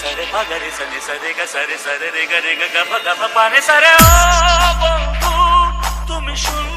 సరే పగరి సని సరే గ సరే సరే రే గ రే గ గ ప గ ప పని సరే ఓ బంధు তুমি শুন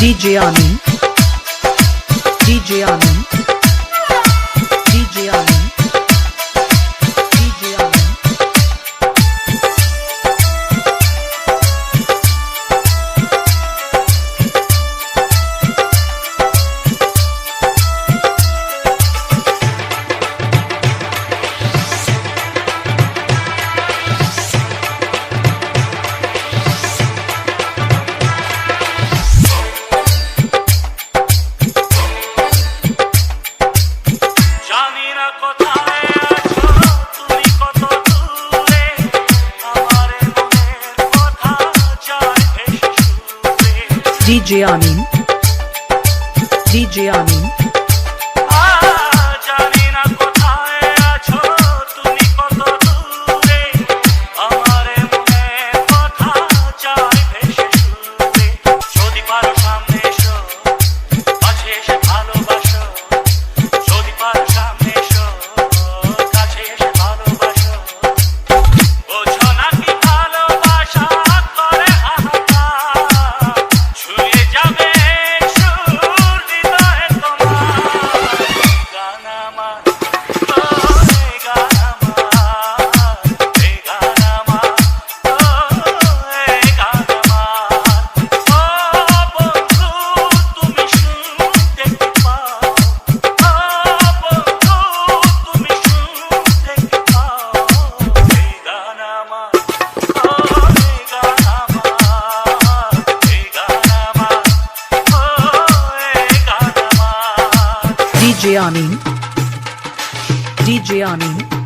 DJ Anand DJ Anand DJ Amin. DJ Amin. DJ Amin. DJ Amin.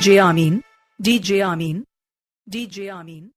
DJ Amin, DJ Amin, DJ Amin.